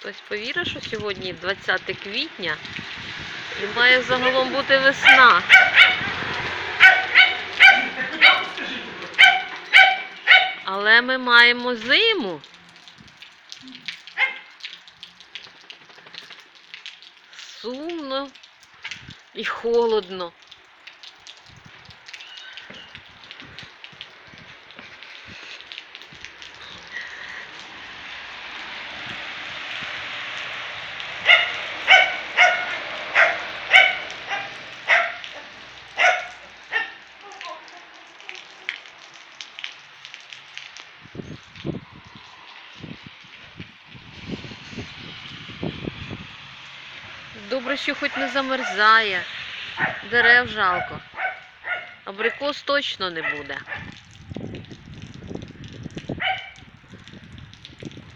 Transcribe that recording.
Хтось повірив, що сьогодні 20 квітня і має загалом бути весна. Але ми маємо зиму. Сумно і холодно. Добре, що хоч не замерзає. Дерев жалко. Абрикос точно не буде.